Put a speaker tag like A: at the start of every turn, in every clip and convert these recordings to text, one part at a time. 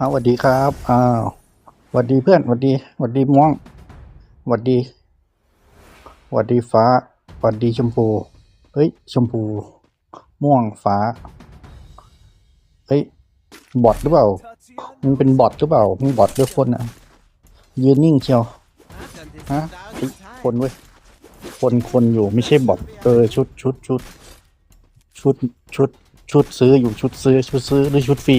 A: อ้าสวัสดีครับอ้าวสวัสดีเพื่อนสวัสดีสวัสดีม่วงสวัสดีสวัสดีฟ้าสวัสดีชมพูเฮ้ย ชมพู ม่วงฟ้าเฮ้ยบอทหรือเปล่ามึงเป็นบอทหรือเปล่ามึงบอทหรือคนอะ ยืนนิ่งเชียวฮะคนเว้ยคนคนอยู่ไม่ใช่บอทเออชุดชุดชุดชุดชุดชุดซื้ออยู่ชุดซื้อชุดซื้อหรือชุดฟรี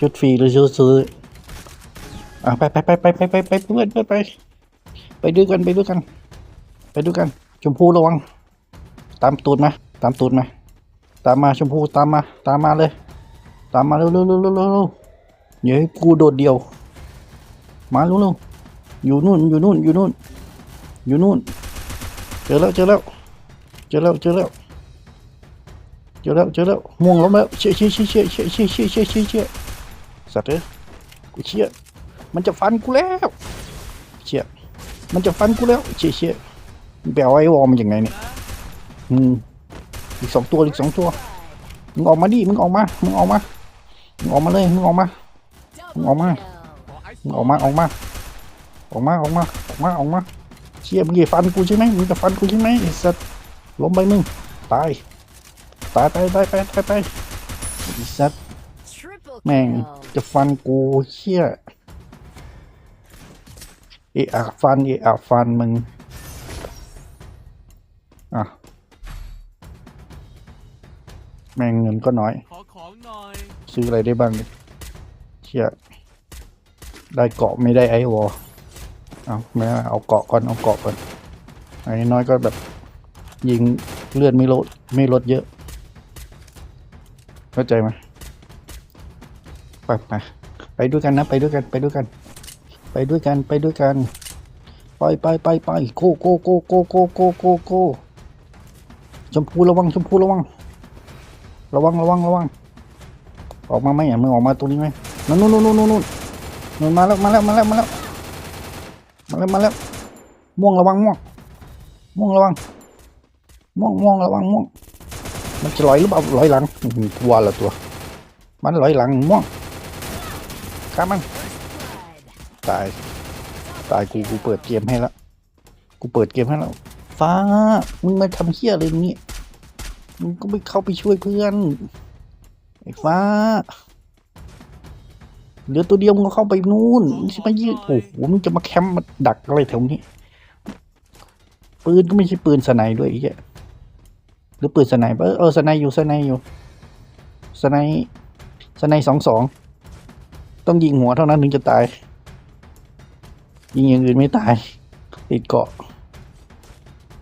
A: ชุดฟรีหรือชุดซื้ออะไปไปไปไปไปไปไปเพื่อนไปไป ไปด้วยกันไปด้วยกัน ไปด้วยกัน ชมพูระวัง ตามตูดมา ตามตูดมา ตามมาชมพูตามมา ตามมาเลย ตามมาเร็วเร็วเร็วเร็วเร็วอย่าให้กูโดดเดียว มาเร็วเร็วอยู่นู่นอยู่นู่นอยู่นู่นอยู่นู่น เจอแล้วเจอแล้ว เจอแล้วเจอแล้วเจอแล้วเจอแล้วม่วงล้มแล้วเชี่ยเชี่ยเชี่ยเชี่ยเชี่ยเชี่ยเชี่ยเชี่ยเชี่ยเชี่ย สัตว์เอ้ยกูเชี่ยมันจะฟันกูแล้วเชี่ยมันจะฟันกูแล้วเชี่ยเชี่ยมันไปเอาไอ้วอมันยังไงเนี่ยอืมอีกสองตัวอีกสองตัวมึงออกมาดิมึงออกมามึงออกมามึงออกมาเลยมึงออกมามึงออกมามึงออกมาออกมาออกมาออกมาออกมาออกมาเชี่ยมึงจะฟันกูใช่ไหมมึงจะฟันกูใช่ไหมไอ้สัตว์ล้มไปมึงตายตายตายตายตายตายตายไอ้สัตว์ แม่ง
B: kill.
A: จะฟันกูเชี่ยเอะอะฟันเอะอะฟันมึง อะ แม่งเงินก็น้อย
C: ขอของหน่อย
A: ซื้ออะไรได้บ้างเนี่ยเชี่ยได้เกาะไม่ได้ไอวอลเอาไม่เอาเอาเกาะก่อนเอาเกาะก่อนไอ้น้อยก็แบบ ยิงเลือดไม่ลดไม่ลดเยอะ เข้าใจไหม ไปไปไปด้วยกันนะไปด้วยกันไปด้วยกัน ไปด้วยกันไปด้วยกัน ไปไปไปไปโกโกโกโกโกโกโกโกชมพูระวังชมพูระวัง ระวังระวังระวัง ออกมาไหมอะมึงออกมาตรงนี้ไหมนู่นนู่นนู่นนู่นนู่นนู่นมาแล้วมาแล้วมาแล้วมาแล้วมาแล้วมาแล้วม่วงระวังม่วงม่วงระวังม่วงม่วงระวังม่วงมันจะลอยหรือเปล่าลอยหลังกลัวละตัว มันลอยหลังม่วง ข้ามมัน ตาย ตายกูกูเปิดเกมให้แล้วกูเปิดเกมให้แล้ว ฟ้า มึงมาทำเฮี้ยอะไรนี้มึงก็ไม่เข้าไปช่วยเพื่อน ไอ้ฟ้า เหลือตัวเดียวมึงก็เข้าไปนู่นไม่ใช่มยืดโอ้โหมึงจะมาแคมป์มาดักอะไรแถวนี้ ปืนก็ไม่ใช่ปืนสไนด์ด้วยไอ้เหี้ยหรือปืนสไนด์ปะเออเออสไนด์อยู่สไนด์อยู่สไนด์สไนด์สองสอง ต้องยิงหัวเท่านั้นถึงจะตาย ยิงอย่างอื่นไม่ตาย ติดเกาะ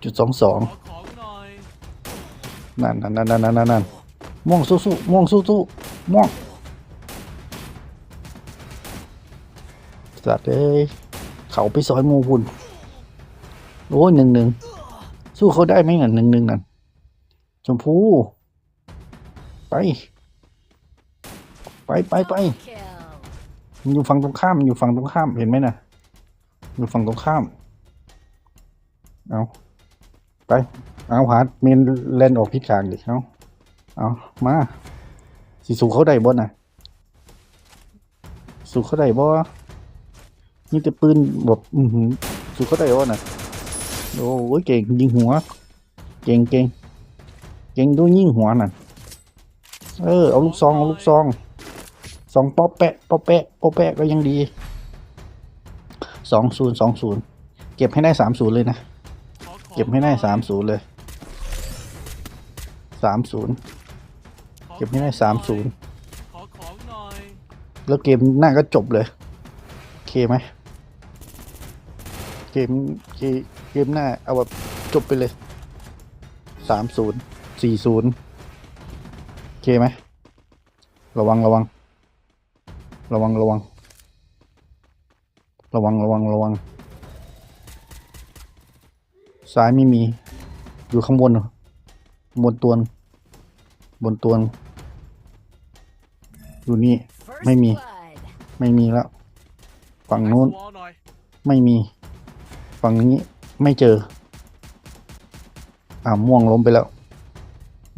A: จุดสองสอง
C: นั่
A: นนั่นนั่นนั่นนั่นนั่นม่วงสู้สู้ม่วงสู้สู้ม่วงสัตว์เอ้ยเขาไปซอยหมูพุ่นโอ้ยหนึ่งหนึ่งสู้เขาได้ไหมอะหนึ่งหนึ่งนั่นชมพูไป ไปไปไป มันอยู่ฝั่งตรงข้ามมันอยู่ฝั่งตรงข้ามเห็นไหมน่ะอยู่ฝั่งตรงข้าม เอาไป เอาหาเมนเลนออกทิศทางดิเอาเอามาสิสูเขาได้บ่น่ะ สูเขาได้บ่นี่แต่ปืนแบบอือหือสูเขาได้บ่น่ะโอ้ยเก่งยิงหัว เก่งเก่งเก่งด้วยยิงหัวน่ะ เออเอาลูกซองเอาลูกซอง สองป๊อปแปะป๊อปแปะป๊อปแปะก็ยังดีสองศูนย์สองศูนย์เก็บให้ได้สามศูนย์เลยนะ เก็บให้ได้สามศูนย์เลยสามศูนย์เก็บให้ได้สามศูนย์แล้วเกมหน้าก็จบเลยโอเคไหมเกมเกมเกมหน้าเอาแบบจบไปเลยสามศูนย์สี่ศูนย์โอเคไหมระวังระวัง ระวังระวัง ระวังระวังระวัง ซ้ายไม่มี อยู่ข้างบน บนตัวนบนตัวนอยู่นี่
B: First
A: Mấy mi.
B: blood.
A: ไม่มีแล้ว ฝั่งนู้น ไม่มี ฝั่งนี้ไม่เจอ อ่าม่วงล้มไปแล้ว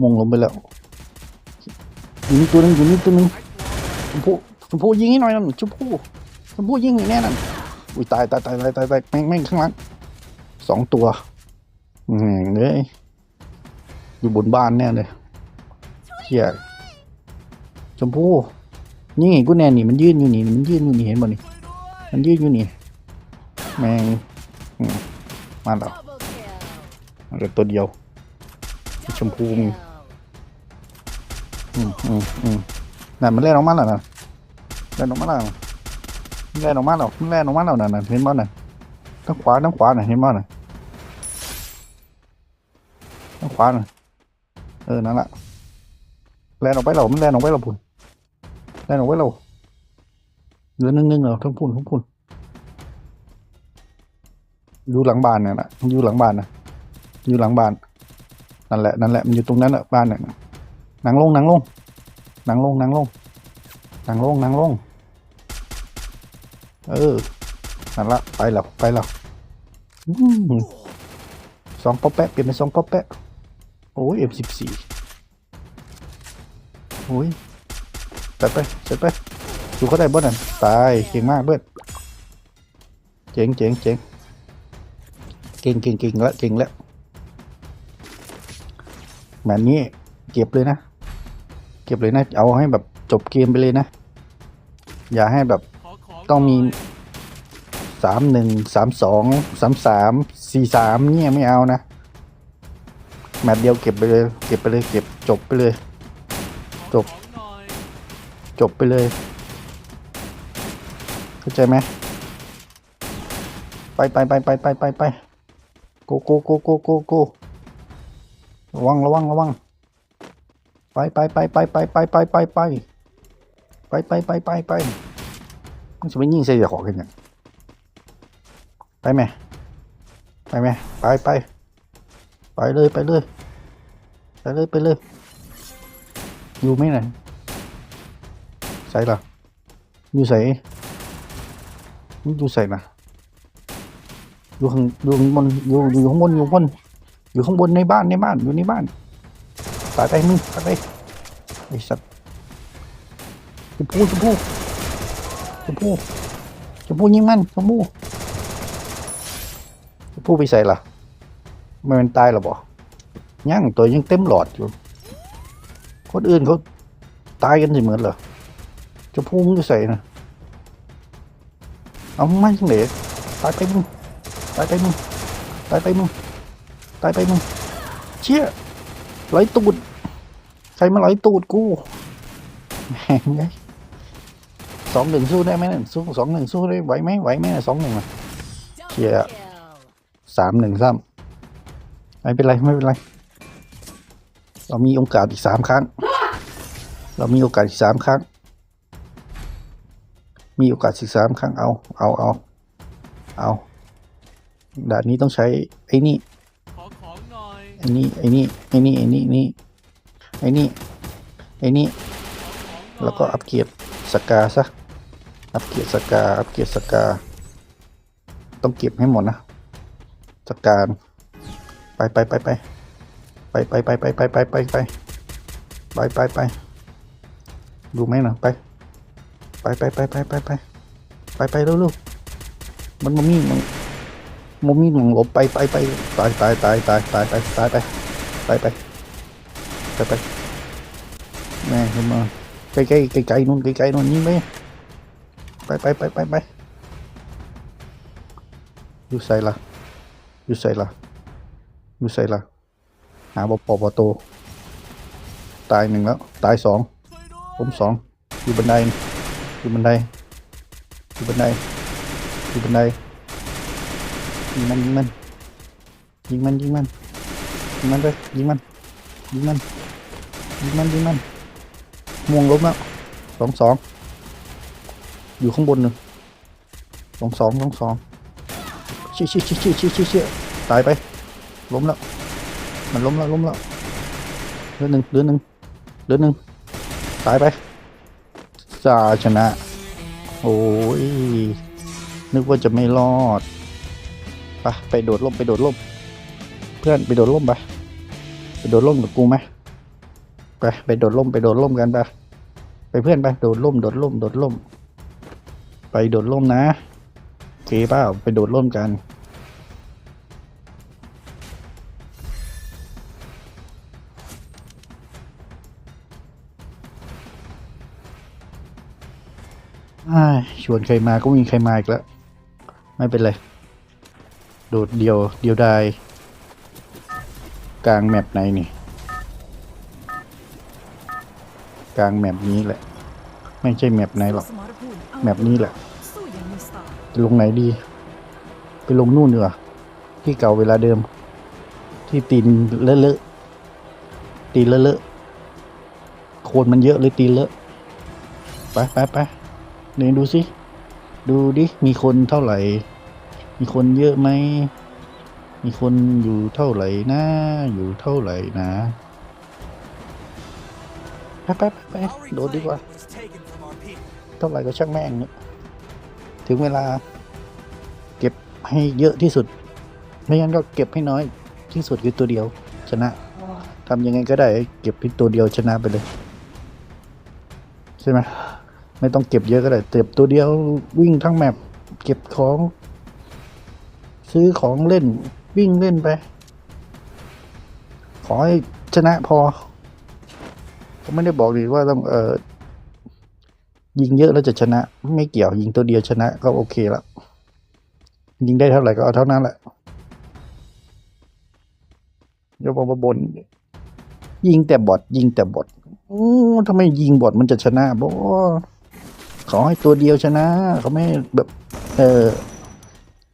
A: ม่วงล้มไปแล้วอยู่นี่ตัวนึงอยู่นี่ตัวนึง
C: ไอ้วอล
A: พวก ชมพู่ยิงให้หน่อยนั่นชมพู่ชมพู่ยิงอย่แน่นั่นอุ้ยตายตายตายตายตายตายแม่งแม่งข้างหลังสองตัวแม่งเลยอยู่บนบ้านแน่เลยเฮียชมพู่นี่กูแน่นี่มันยืนอยู่นี่มันยืนอยู่นี่เห็นบ่นี่มันยืนอยู่นี่แม่งมาแล้วเหลือตัวเดียวชมพูมี
B: kill.
A: อืมอืมอืมนั่นมันแล่นออกมาแล้วนะ แล่นออกมาแล้วแล่นออกมาแล้วแล่นออกมาแล้วนั่นน่ะเห็นบ่น่ะทางขวาทางขวาน่ะเห็นบ่น่ะทางขวาน่ะเออนั่นแหละแล่นออกไปแล้วมันแล่นออกไปแล้วพุ่นแล่นออกไปแล้วเหลือนึ่งๆแล้วทั้งพุ่นทั้งพุ่นอยู่หลังบ้านเนี่ยนะอยู่หลังบ้านนะอยู่หลังบ้านนั่นแหละนั่นแหละมันอยู่ตรงนั้นแหละบ้านเนี่ยนั่งลงนั่งลงนั่งลงนั่งลง นั่งลงนั่งลง เออนั่นละไปแล้วไปแล้วสองป๊อปแปะเปลี่ยนเป็นสองป๊อปแปะโอ้ยเอ็มสิบสี่โอ้ยจัดไปจัดไปดูเขาได้บ่นั่นตายเก่งมากเบิดเจ๋งเจ๋งเจ๋งเก่งเก่งเก่งแล้วเก่งแล้วแบบนี้เก็บเลยนะ เก็บเลยนะ เอาให้แบบจบเกมไปเลยนะ อย่าให้แบบ
C: ขอของ
A: ต้องมี
C: หน่ย
A: สามหนึ่งสามสองสามสามสี่สามเนี่ยไม่เอานะแมตช์เดียวเก็บไปเลย เก็บไปเลย เก็บจบไปเลย
C: ขอ
A: จบ
C: ของหน่อย
A: จบไปเลย เข้าใจไหมไปไปไปไปไปไปไปโกโกโกโกโกโกระวังระวังระวังไปไปไปไปไปไปไปไปไป ไปไปไปไปไปมันจะไม่ยิงใส่เจ้าของกันเนี่ยไปไหมไปไหมไปไปไปเลยไปเลยไปเลยไปเลยอยู่ไหมไหนใส่ละอยู่ใส่มันอยู่ใส่นะอยู่ข้างอยู่ข้างบนอยู่อยู่ข้างบนอยู่ข้างบนอยู่ข้างบนในบ้านในบ้านอยู่ในบ้านตายไปมึงตายไปไอ้สัตว์ ชมพูชมพูชมพูชมพูยิงมันชมพูชมพูไปใส่ละไม่มันตายหรอบ่ยังตัวยังเต็มหลอดอยู่คนอื่นเขาตายกันสิเหมือนเหรอจะพูมึงจะใส่นะเอาไม่จังเลยตายไปมึงตายไปมึงตายไปมึงตายไปมึงเชี่ยไหลตูดใครมาไหลตูดกูแม่งไง สองหนึ่งสู้ได้ไหมนี่ยสู้สองหนึ่งสู้ได้ไหวไหมไหวไหมเนี่ยสองหนึ่งอะ
B: Double
A: Yeah.
B: kill.
A: สามหนึ่งซ้ำไม่เป็นไรไม่เป็นไร เรามีโอกาสอีกสามครั้ง เรามีโอกาสอีกสามครั้ง มีโอกาสอีกสามครั้งเอาเอาเอาเอาด่านนี้ต้องใช้ไอ้นี่ไอ้นี่ไอ้นี่ไอ้นี่ไอ้นี่นี่ไอ้นี่ไอ้นี่แล้วก็อัปเกรดสกาซะ อัปเกียรดสกา อัปเกียรดสกา ต้องเก็บให้หมดนะ สกาไปไปไปไปไปไปไปไปไปไปไปไปไปไปไปดูไหมนะไปไปไปไปไปไปไปไปไปเร็วๆมันมันมีมันมันมีหนังหลบไปไปไปตายตายตายตายตายไปตายไปไปไปไปไปแม่ขึ้นมาใกล้ใกล้ใกล้ใกล้นู่นใกล้ใกล้นู่นยิงไป ไปไปไปไปไปอยู่ใส่ละอยู่ใส่ละอยู่ใส่ละหาบปปโตตายหนึ่งแล้ว ตายสอง
C: ช่วยด้วย
A: ผมสองอยู่บันไดอยู่บันไดอยู่บันไดอยู่บันไดยิงมันยิงมันยิงมันยิงมันยิงมันไปยิงมันยิงมันยิงมันยิงมันม่วงล้มแล้วสองสอง อยู่ข้างบนหนึ่งสองสองสองสองชี้ชี้ชี้ชี้ชี้ชี้ชี้ตายไป ล้มแล้ว มันล้มแล้วล้มแล้วเหลือหนึ่งเหลือหนึ่งเหลือหนึ่งตายไปซาชนะ โอ้ย นึกว่าจะไม่รอดไปไปโดดร่มไปโดดร่ม เพื่อนไปโดดร่มไปไปโดดร่มกับกูไหมไปไปโดดร่มไปโดดร่มกันไปไปเพื่อนไปโดดร่มโดดร่มโดดร่ม ไปโดดร่มนะโอเคเปล่าไปโดดร่มกัน ชวนใครมาก็มีใครมาอีกแล้ว ไม่เป็นไร โดดเดียวเดียวดายกลางแมปไหนนี่ กลางแมปนี้แหละ ไม่ใช่แมปไหนหรอก แมปนี้แหละ
D: สู้อย่างมีสไตล์
A: จะลงไหนดี ไปลงนู่นดีกว่าที่เก่าเวลาเดิม ที่ตีนเลอะเลอะๆตีนเลอะเลอะๆโคนมันเยอะเลยตีนเลอะไปไปไปเดินดูสิดูดิมีคนเท่าไหร่ มีคนเยอะไหมมีคนอยู่เท่าไหร่นะ อยู่เท่าไหร่นะไปไปไปไปโดดดีกว่า เท่าไหร่ก็ช่างแม่งเนี่ยถึงเวลา เก็บให้เยอะที่สุด ไม่งั้นก็เก็บให้น้อยที่สุดคือตัวเดียว ชนะทำยังไงก็ได้ เก็บที่ตัวเดียวชนะไปเลย ใช่ไหมไม่ต้องเก็บเยอะก็ได้เก็บตัวเดียววิ่งทั้งแมปเก็บของ ซื้อของเล่นวิ่งเล่นไป ขอให้ชนะพอผมไม่ได้บอกดีว่าต้องเออ ยิงเยอะแล้วจะชนะ ไม่เกี่ยวยิงตัวเดียวชนะก็โอเคแล้วยิงได้เท่าไหร่ก็เอาเท่านั้นแหละอย่าบอกว่าบน ยิงแต่บอทยิงแต่บอทอู้ทำไมยิงบอทมันจะชนะบอขอให้ตัวเดียวชนะ เขาไม่แบบ เออ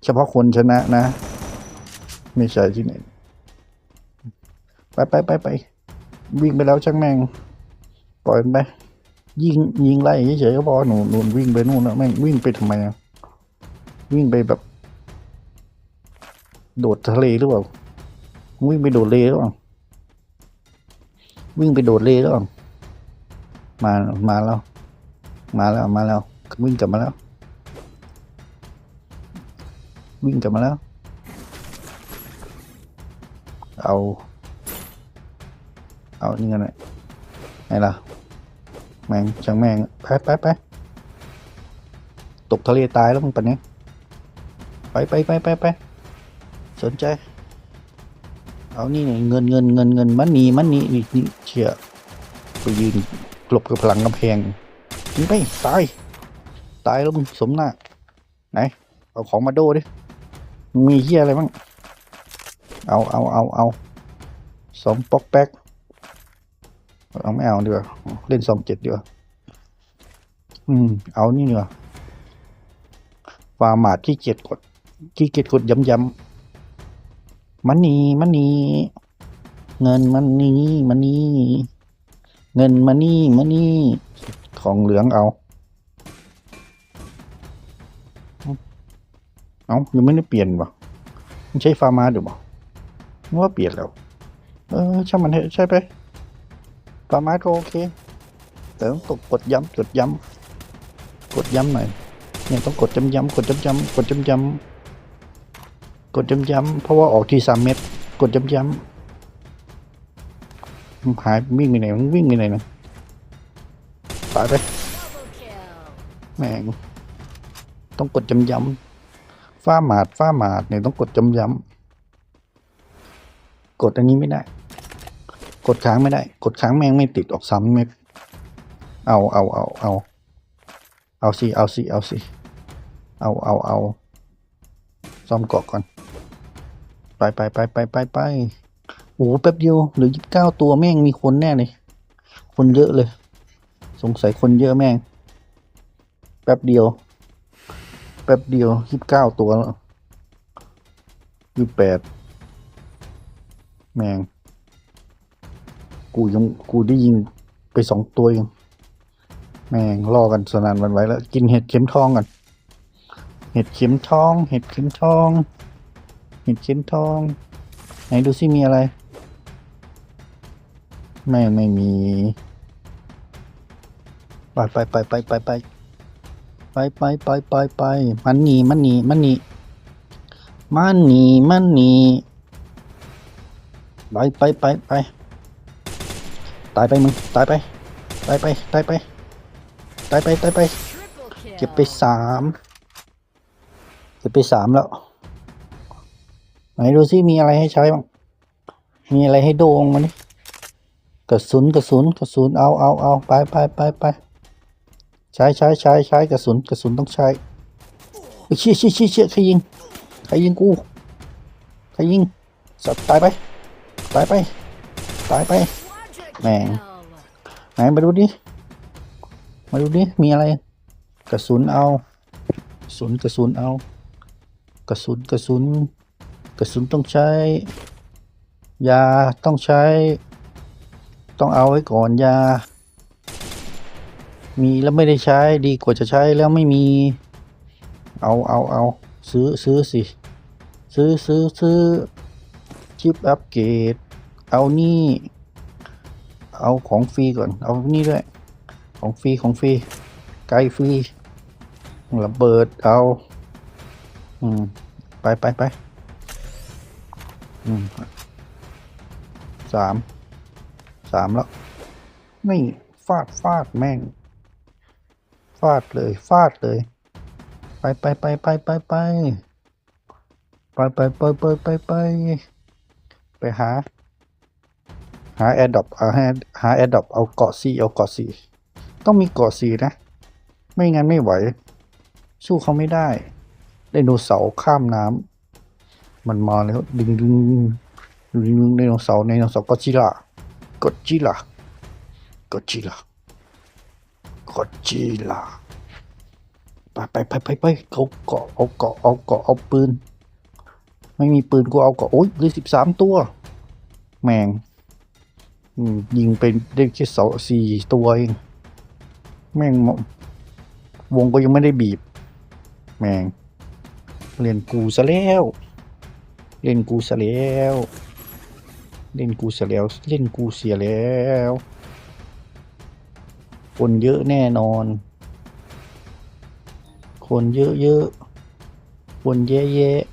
A: เฉพาะคนชนะนะ ไม่ใช่ที่ไหนไปไปไปไปวิ่งไปแล้วช่างแม่ง ปล่อยมันไป ยิงยิงไล่เฉยๆก็พอหนูหนูวิ่งไปนู่นแล้วแม่งวิ่งไปทำไมอะวิ่งไปแบบ โดดทะเลหรือเปล่าวิ่งไปโดดเลหรือเปล่าวิ่งไปโดดเลหรือเปล่ามามาแล้ว มาแล้วมาแล้ววิ่งกลับมาแล้ว วิ่งกลับมาแล้ว เอา เอานี่กันเลยไหนล่ะ แมงช่างแมงไปไปไปตกทะเลตายแล้วมึงปเนี้ยไปไปไปไปไปสนใจ เอานี่นี่เงินเงินเงินเงินมันนี่มันนี่นี่เชี่ยไปยืนหลบกับพลังกำแพงนี่ไปตายตายแล้วมึงสมหน้าไหนเอาของมาโดดิมีเฮียอะไรบ้างเอาเอาเอาเอาสองปอกแป๊ก เอาไม่เอาดีกว่าเล่นสองเจ็ดดีกว่าอืม เอานี่ดีกว่าฟาร์มาดขี้เกียจกดขี้เกียจกดย้ำๆมันนี่มันนี่เงินมันนี่มันนี่เงินมันนี่มันนี่ของเหลืองเอาเอายังไม่ได้เปลี่ยนวะใช้ฟาร์มาดูบ่ว่าเปลี่ยนแล้ว เออช่างมันเถอะใช่ไป ปลาไม้ก็โอเค แต่ต้องกดกดย้ำกดย้ำกดย้ำหน่อยเนี่ยต้องกดย้ำย้ำกดย้ำย้ำกดย้ำย้ำกดย้ำย้ำเพราะว่าออกทีสามเม็ดกดย้ำย้ำมันหายวิ่งไปไหนมันวิ่งไปไหนนะตายไปแม่งต้องกดย้ำย้ำฟ้าหมาดฟ้าหมาดเนี่ยต้องกดย้ำย้ำกดอันนี้ไม่ได้ กดค้างไม่ได้ กดค้างแม่งไม่ติดออกซ้ำไม่เอาเอาเอาเอาเอาสิเอาสิเอาสิเอาเอาเอาซ่อมเกาะก่อน ไปไปไปไปไปไปโอ้โหแป๊บเดียวเหลือยี่สิบเก้าตัวแม่งมีคนแน่เลย คนเยอะเลย สงสัยคนเยอะแม่ง แป๊บเดียว แป๊บเดียวยี่สิบเก้าตัวแล้วยี่สิบแปดแม่ง กูยังกูได้ยิงไปสองตัวเองแม่งล่อกันสนานวันไหวแล้ว กินเห็ดเข็มทองก่อนเห็ดเข็มทอง เห็ดเข็มทอง เห็ดเข็มทอง ไหนดูซิมีอะไรแม่งไม่มีไปไปไปไปไปไปไปไปไปไปไปมันหนีมันหนีมันหนีมันหนีมันหนีไปไปไปไป ตายไปมึงตายไปตายไปตายไปตายไปตายไป เก็บไปสามเก็บไปสามแล้ว ไหนดูซิมีอะไรให้ใช้บ้างมีอะไรให้โดงมานี่กระสุนกระสุนกระสุนเอาเอาเอาไปไปไปไปใช้ใช้ใช้ใช้กระสุนกระสุนต้องใช้เฮ้ยเชี่ยเชี่ยเชี่ยเชี่ยใครยิงใครยิงกูใครยิงสัตว์ตายไปตายไปตายไป
B: Quadra
A: Man.
B: kill.
A: ไหนมาดูดิ มาดูดิ มีอะไร กระสุนเอากระสุนกระสุนเอา กระสุนกระสุน กระสุนต้องใช้ ยาต้องใช้ ต้องเอาไว้ก่อนยา มีแล้วไม่ได้ใช้ดีกว่าจะใช้แล้วไม่มี เอาเอาเอาซื้อซื้อสิ ซื้อซื้อซื้อชิปอัปเกรดเอานี่ เอาของฟรีก่อน เอานี่ด้วย ของฟรีของฟรี ไกลฟรี ระเบิดเอา อืม ไปไปไป อืมสาม สามแล้ว ไม่ฟาดฟาดแม่ง ฟาดเลย ฟาดเลย ไปไปไปไปไปไปไปไปไปไปไปไปไปหา หาแอร์ดอปเอาให้หาแอร์ดอปเอาเกาะซีเอาเกาะซีต้องมีเกาะซีนะ ไม่งั้นไม่ไหว สู้เขาไม่ได้ไดโนเสาร์ข้ามน้ำมันมาแล้วดึงดึงดึงดึงไดโนเสาร์ไดโนเสาร์ก็จิล่ากดจิล่าก็จิล่ากดจิล่าไปไปไปไปไปเอาเกาะเอาเกาะเอาเกาะเอาปืน ไม่มีปืนกูเอาเกาะโอ้ยเหลือสิบสามตัว แมง ยิงไปได้แค่สองสี่ตัวเอง แม่งวงก็ยังไม่ได้บีบ แม่งเล่นกูซะแล้วเล่นกูซะแล้วเล่นกูซะแล้วเล่นกูเสียแล้ว คนเยอะแน่นอน คนเยอะเยอะๆคนแย่แย่ๆ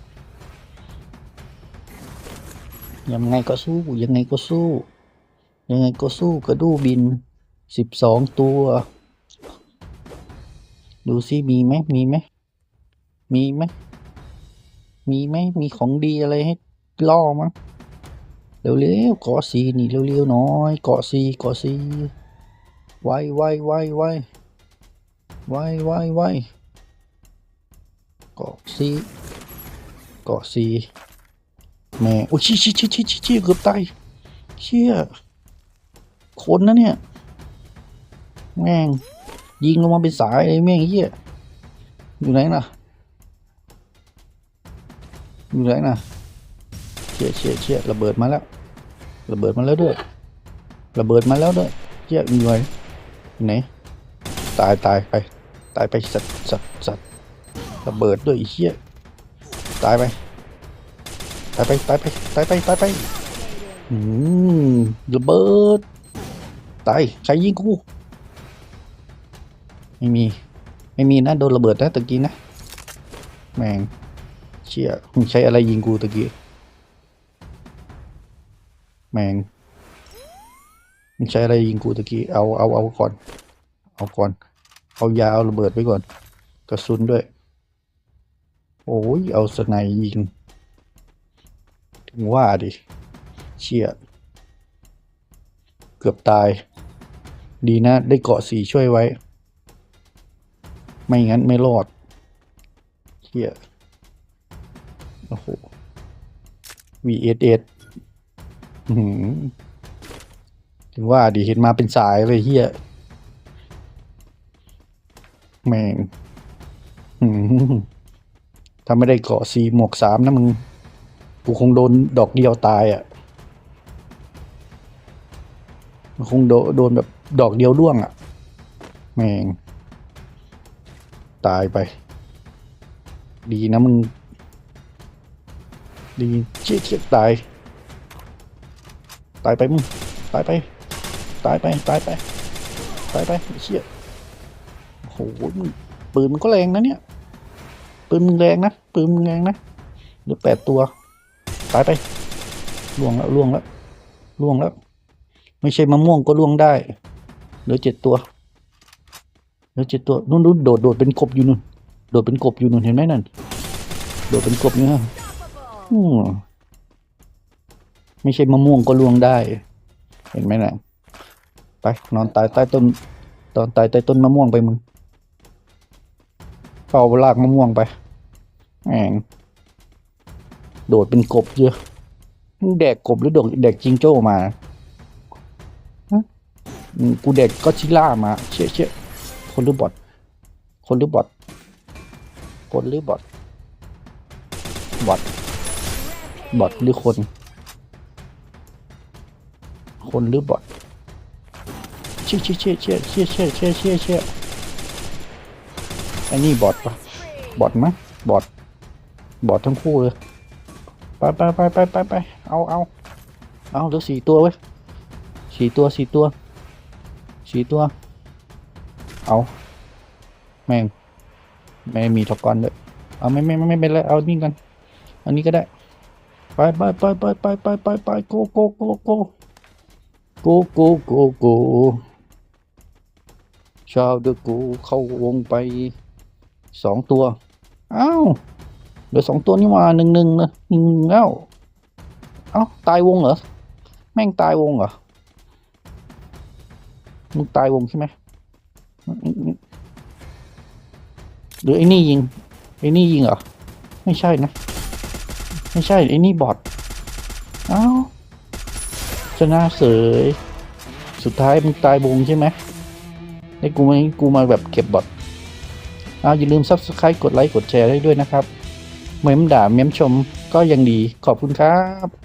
A: ยังไงก็สู้ยังไงก็สู้ ยังไงก็สู้กระดูบินสิบสองตัว ดูซิมีไหมมีไหมมีไหมมีไหมมีของดีอะไรให้ล่อมั้งเร็วๆเกาะสีนี่เร็วๆหน้อยเกาะสีเกาะสีไวไวไวไวไวไวไวเกาะสีเกาะสีแม่โอ้ชี้ชี้ชี้ชี้ชี้เกือบตายเชี่ย คนนะเนี่ย แม่ง ยิงลงมาเป็นสายเลยแม่งเหี้ย อยู่ไหนน่ะ อยู่ไหนน่ะ เชี่ยเชี่ยเชี่ยระเบิดมาแล้ว ระเบิดมาแล้วด้วย ระเบิดมาแล้วด้วยเชี่ยอยู่ไหนอยู่ไหน ตายตายไป ตายไปสัตว์สัตว์สัตว์ระเบิดด้วยไอ้เชี่ยตายไป ตายไป ตายไป ตายไป ตายไป อืมระเบิด ตาย ใครยิงกู ไม่มี ไม่มีนะ โดนระเบิดนะตะกี้นะ แม่ง เชี่ยมึงใช้อะไรยิงกูตะกี้ แม่งมึงใช้อะไรยิงกูตะกี้ เอา เอา เอาก่อน เอาก่อน เอายาเอาระเบิดไว้ก่อน กระสุนด้วย โอ้ย เอาสไนยิง ถึงว่าดิ เชี่ยเกือบตาย ดีนะ ได้เกาะสีช่วยไว้ ไม่งั้นไม่รอดเฮียโอ้โห VSS อื้อหือถึงว่าดิเห็นมาเป็นสายเลยเฮียแม่งอื้อหือถ้าไม่ได้เกาะสีหมวกสามนะมึง กูคงโดนดอกเดียวตายอะ คงโดโดนแบบ ดอกเดียวร่วงอะ่ะ แม่ง ตายไป ดีนะมึง ดีเชี่ยเชี่ยตาย ตายไปมึง ตายไป ตายไป ตายไป ตายไปไอ้เชี่ยโอ้โหมึงปืนมันก็แรงนะเนี่ย ปืนมึงแรงนะ ปืนมึงแรงนะเหลือแปดตัว ตายไป ล่วงแล้วล่วงแล้วล่วงแล้ว ไม่ใช่มะม่วงก็ล่วงได้ ลือเจ็ดตัวเแล้วเจ็ดตัวนู่นนู่นโดดโดดเป็นกบอยู่นู่นโดดเป็นกบอยู่นู่นเห็นไหมนั่นโดดเป็นกบอยู่ฮะ
B: Unstoppable.
A: อืมไม่ใช่มะม่วงก็ลวงได้ เห็นไหมน่ะไปนอนตายใต้ต้น ตอนตายใต้ต้นมะม่วงไปมึงเฝ้าลากมะม่วงไปแหงโดดเป็นกบเยอะมึงแดกกบหรือโดดแดกจิงโจ้มา กูแดกก็อดซิลล่ามา เชี่ยเชี่ยคนหรือบอทคนหรือบอทคนหรือบอทบอทบอทหรือคน คนหรือบอทเชี่ยเชี่ยเชี่ยเชี่ยเชี่ยเชี่ยเชี่ยเชี่ยเชี่ยไอ้นี่บอทปะบอทมั้ยบอทบอททั้งคู่เลยไปไปไปไปไปไปเอาเอาเอาเหลือสี่ตัวเว้ยสี่ตัวสี่ตัว สี่ตัว เอา แม่ง ไม่มีทอกอนเลยเอาไม่ไม่ไม่ไม่เป็นไร เอานี่กันอันนี้ก็ได้ ไปไปไปไปไปไปไปไปโกโกโกโกโกโกโกโกชาวเดอะกูเข้าวงไปสองตัว อ้าวเหลือสองตัวนี่มาหนึ่งหนึ่งนะหนึ่งแล้ว เอ้าตายวงเหรอ แม่งตายวงเหรอ มึงตายวงใช่ไหมหรือไอ้นี่ยิง ไอ้นี่ยิงเหรอ ไม่ใช่นะ ไม่ใช่ ไอ้นี่บอทเอ้าชนะเสย สุดท้ายมึงตายวงใช่ไหมไอ้กูมากูมาแบบเก็บบอทเอาอย่าลืม subscribe กดไลค์ กดแชร์ได้ด้วยนะครับ เม้มด่าเม้มชมก็ยังดี ขอบคุณครับ